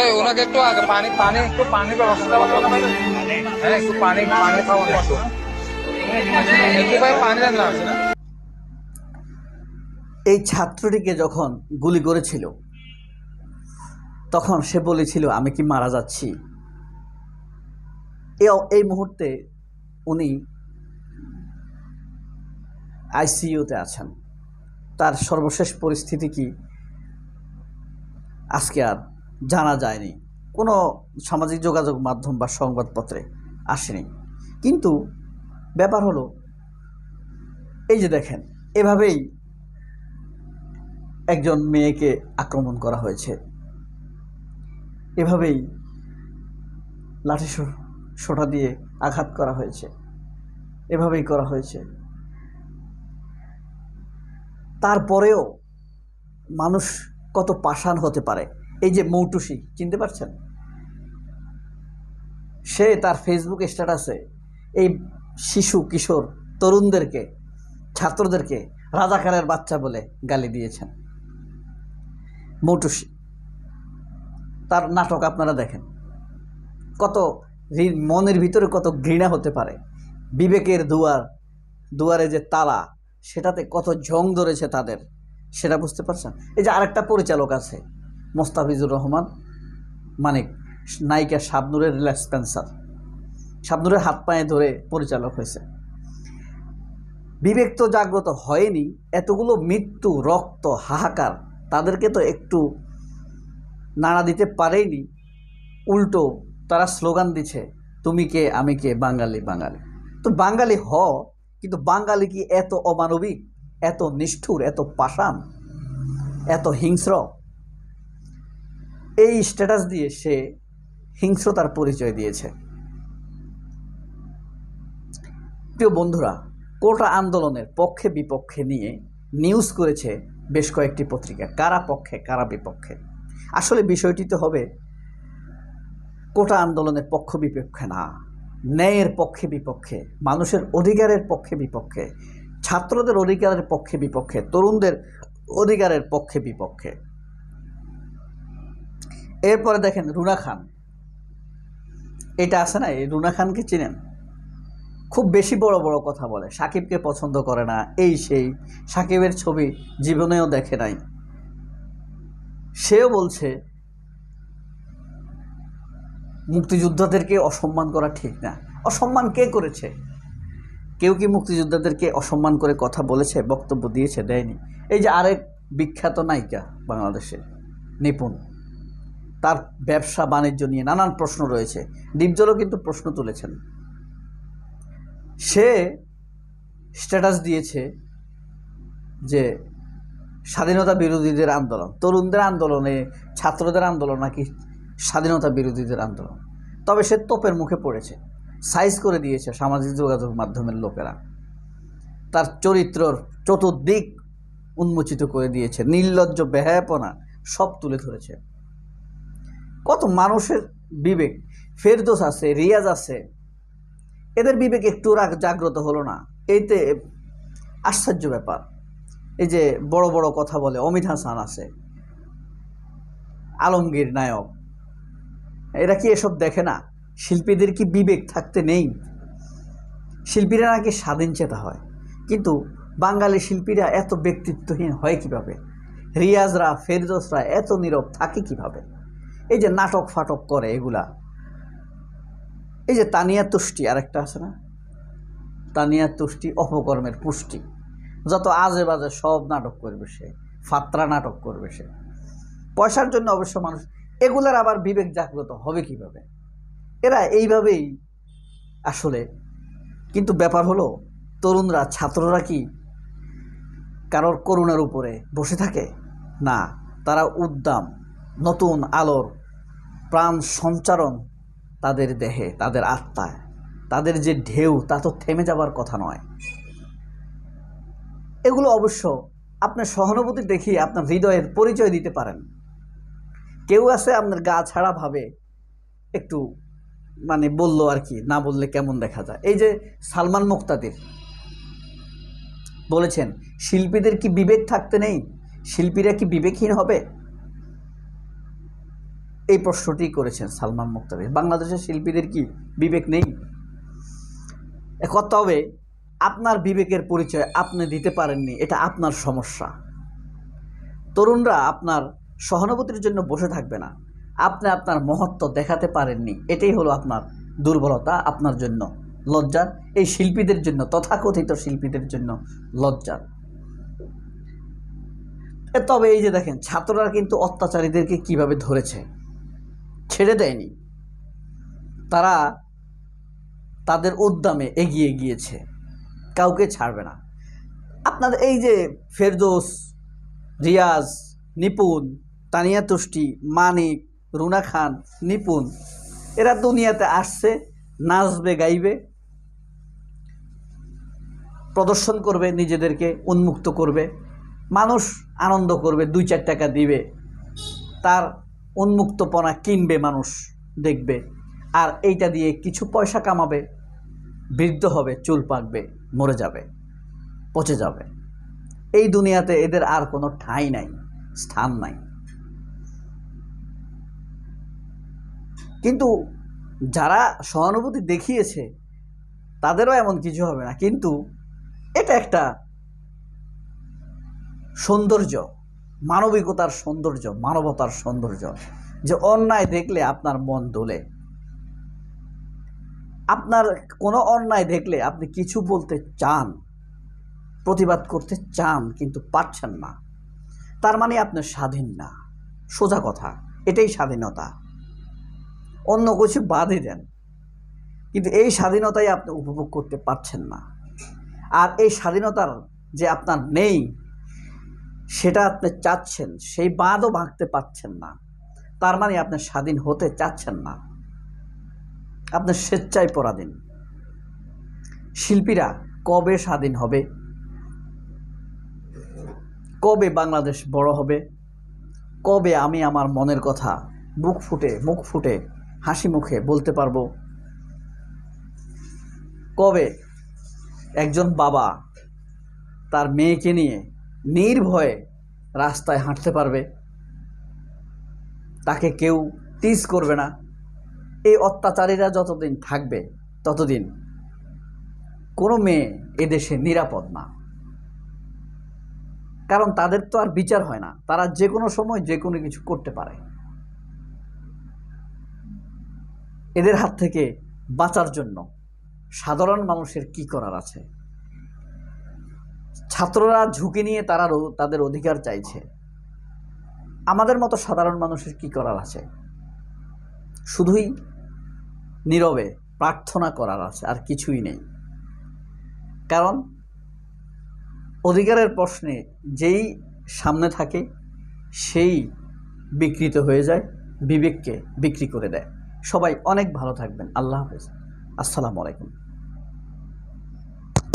এই, ওনাকে একটু আগে পানি পানি, একটু পানি হ্যাঁ একটু পানি পানি খাওয়ান ভাই পানি না। এই ছাত্রটিকে যখন গুলি করেছিল, তখন সে বলেছিল, আমি কি মারা যাচ্ছি? এই মুহূর্তে উনি আইসিইউতে আছেন। তার সর্বশেষ পরিস্থিতি কি? আজকে আর জানা যায়নি। কোনো সামাজিক যোগাযোগ মাধ্যম বা সংবাদপত্রে আসেনি। কিন্তু ব্যাপার হলো, এই যে দেখেন, এভাবেই একজন মেয়েকে আক্রমণ করা হয়েছে। এভাবেই লাঠি সোটা দিয়ে আঘাত করা হয়েছে। এভাবেই করা হয়েছে। তারপরেও মানুষ কত পাষাণ হতে পারে। এই যে মৌটুসি, চিনতে পারছেন? সে তার ফেসবুক স্ট্যাটাসে এই শিশু, কিশোর, তরুণদেরকে, ছাত্রদেরকে রাজাকারের বাচ্চা বলে গালি দিয়েছেন। মৌটুসি, তার নাটক আপনারা দেখেন। কত মনের ভিতরে কত ঘৃণা হতে পারে, বিবেকের দুয়ার, দুয়ারে যে তালা, সেটাতে কত জং ধরেছে তাদের, সেটা বুঝতে পারছেন? এই যে আরেকটা পরিচালক আছে, মোস্তাফিজুর রহমান, মানিক, নায়িকা শাবনুরের রিল্যাক্স ক্যান্সার শাবনুরের হাত পায়ে ধরে পরিচালক হয়েছে। বিবেক তো জাগ্রত হয়নি, এতগুলো মৃত্যু, রক্ত, হাহাকার, তাদেরকে তো একটু নাড়া দিতে পারেনি, উল্টো তারা স্লোগান দিচ্ছে তুমি কে, আমি কে, বাঙালি বাঙালি। তো বাঙালি হ, কিন্তু বাঙালি কি এত অমানবিক, এত নিষ্ঠুর, এত পাষাণ, এত হিংস্র? এই স্ট্যাটাস দিয়ে সে হিংস্রতার পরিচয় দিয়েছে। প্রিয় বন্ধুরা, কোটা আন্দোলনের পক্ষে বিপক্ষে নিয়ে নিউজ করেছে বেশ কয়েকটি পত্রিকা। কারা পক্ষে, কারা বিপক্ষে? আসলে বিষয়টি তো হবে কোটা আন্দোলনের পক্ষ বিপক্ষে না। ন্যায়ের পক্ষে বিপক্ষে, মানুষের অধিকারের পক্ষে বিপক্ষে, ছাত্রদের অধিকারের পক্ষে বিপক্ষে, তরুণদের অধিকারের পক্ষে বিপক্ষে। এরপরে দেখেন রুনা খান। এটা আছে না, এই রুনা খানকে চিনেন? খুব বেশি বড় বড় কথা বলে। সাকিবকে পছন্দ করে না, এই সেই। সাকিবের ছবি জীবনেও দেখে নাই। সেও বলছে মুক্তিযোদ্ধাদেরকে অসম্মান করা ঠিক না। অসম্মান কে করেছে? কেউ কি মুক্তিযোদ্ধাদেরকে অসম্মান করে কথা বলেছে, বক্তব্য দিয়েছে, দেয়নি? এই যে আরেক বিখ্যাত নায়িকা বাংলাদেশের নিপুণ, তার ব্যবসা বাণিজ্য নিয়ে নানান প্রশ্ন রয়েছে। ডিপজলও কিন্তু প্রশ্ন তুলেছেন। সে স্ট্যাটাস দিয়েছে যে স্বাধীনতা বিরোধীদের আন্দোলন, তরুণদের আন্দোলনে, ছাত্রদের আন্দোলন নাকি স্বাধীনতা বিরোধীদের আন্দোলন। তবে সে তোপের মুখে পড়েছে। সাইজ করে দিয়েছে সামাজিক যোগাযোগ মাধ্যমের লোকেরা। তার চরিত্রর চতুর্দিক উন্মোচিত করে দিয়েছে। নির্লজ্জ বেহায়াপনা সব তুলে ধরেছে। কত মানুষের বিবেক। ফেরদোস আছে, রিয়াজ আছে। এদের বিবেক একটু রাগ- জাগ্রত হলো না। এইতে আশ্চর্য ব্যাপার। এই যে বড় বড় কথা বলে, অমিত হাসান আছে। আলমগীর নায়ক। এরা কি এসব দেখে না? শিল্পীদের কি বিবেক থাকতে নেই? শিল্পীরা নাকি স্বাধীন চেতা হয়। কিন্তু বাঙালি শিল্পীরা এত ব্যক্তিত্বহীন হয় কীভাবে? রিয়াজরা, ফেরদোসরা এত নীরব থাকে কীভাবে? এই যে নাটক ফাটক করে এগুলা। এই যে তানিয়া তুষ্টি আরেকটা আছে না? তানিয়া তুষ্টি অপকর্মের পুষ্টি। যত আজে বাজে সব নাটক করবে সে, ফাত্রা নাটক করবে সে। পয়সার জন্য অবশ্য মানুষ এগুলার আবার বিবেক জাগ্রত হবে কীভাবে? এরা এইভাবেই আসলে। কিন্তু ব্যাপার হলো, তরুণরা, ছাত্ররা কি কারোর করুণার উপরে বসে থাকে? না, তারা উদ্দাম, নতুন আলোর প্রাণ সঞ্চারণ তাদের দেহে, তাদের আত্মায়। তাদের যে ঢেউ, তা তো থেমে যাবার কথা নয়। এগুলো অবশ্য আপনার সহানুভূতি দেখিয়ে আপনার হৃদয়ের পরিচয় দিতে পারেন। কেউ আছে আপনার গা ছাড়া ভাবে, একটু মানে বলল আর কি, না বললে কেমন দেখা যায়? এই যে সালমান মুক্তাদির বলেছেন, শিল্পীদের কি বিবেক থাকতে নেই? শিল্পীরা কি বিবেকহীন হবে? এই প্রশ্নটি করেছেন সালমান মুক্তাদির। বাংলাদেশের শিল্পীদের কি বিবেক নেই? হবে, আপনার বিবেকের পরিচয় আপনি দিতে পারেননি, এটা আপনার সমস্যা। তরুণরা আপনার সহানুভূতির জন্য বসে থাকবে না। আপনি আপনার মহত্ব দেখাতে পারেননি। এটাই হলো আপনার দুর্বলতা, আপনার জন্য লজ্জার, এই শিল্পীদের জন্য, তথাকথিত শিল্পীদের জন্য লজ্জার। তবে এই যে দেখেন, ছাত্ররা কিন্তু অত্যাচারীদেরকে কীভাবে ধরেছে, ছেড়ে দেয়নি। তারা তাদের উদ্যমে এগিয়ে গিয়েছে। কাউকে ছাড়বে না। আপনাদের এই যে ফেরদোস, রিয়াজ, নিপুণ তানিয়া তুষ্টি, মানিক, রুনা খান, নিপুণ, এরা দুনিয়াতে আসছে, নাচবে, গাইবে, প্রদর্শন করবে, নিজেদেরকে উন্মুক্ত করবে, মানুষ আনন্দ করবে, দুই চার টাকা দিবে, তার উন্মুক্তপনা কিনবে মানুষ, দেখবে, আর এইটা দিয়ে কিছু পয়সা কামাবে, বৃদ্ধ হবে, চুল পাকবে, মরে যাবে, পচে যাবে। এই দুনিয়াতে এদের আর কোনো ঠাঁই নাই, স্থান নাই। কিন্তু যারা সহানুভূতি দেখিয়েছে, তাদেরও এমন কিছু হবে না। কিন্তু এটা একটা সৌন্দর্য, মানবিকতার সৌন্দর্য, মানবতার সৌন্দর্য যে অন্যায় দেখলে আপনার মন দোলে। আপনার কোনো অন্যায় দেখলে আপনি কিছু বলতে চান, প্রতিবাদ করতে চান, কিন্তু পারছেন না। তার মানে আপনি স্বাধীন না। সোজা কথা, এটাই স্বাধীনতা। অন্য কিছু বাদই দেন। কিন্তু এই স্বাধীনতাই আপনি উপভোগ করতে পারছেন না। আর এই স্বাধীনতার যে আপনার নেই, সেটা আপনি চাচ্ছেন, সেই বাঁধও ভাঙতে পারছেন না। তার মানে আপনি স্বাধীন হতে চাচ্ছেন না। আপনি স্বেচ্ছায় পরাধীন। শিল্পীরা কবে স্বাধীন হবে? কবে বাংলাদেশ বড় হবে? কবে আমি আমার মনের কথা বুক ফুটে, মুখ ফুটে হাসি মুখে বলতে পারব। কবে একজন বাবা তার মেয়েকে নিয়ে নির্ভয়ে রাস্তায় হাঁটতে পারবে? তাকে কেউ টিজ করবে না। এই অত্যাচারীরা যতদিন থাকবে, ততদিন কোনো মেয়ে এদেশে নিরাপদ না। কারণ তাদের তো আর বিচার হয় না। তারা যে কোনো সময় যে কোনো কিছু করতে পারে। এদের হাত থেকে বাঁচার জন্য সাধারণ মানুষের কি করার আছে? ছাত্ররা ঝুঁকি নিয়ে তারা তাদের অধিকার চাইছে। আমাদের মতো সাধারণ মানুষের কি করার আছে? শুধুই নীরবে প্রার্থনা করার আছে, আর কিছুই নেই। কারণ অধিকারের প্রশ্নে যেই সামনে থাকে, সেই বিকৃত হয়ে যায়, বিবেককে বিক্রি করে দেয়। সবাই অনেক ভালো থাকবেন। আল্লাহ হাফেজ। আসসালামু আলাইকুম।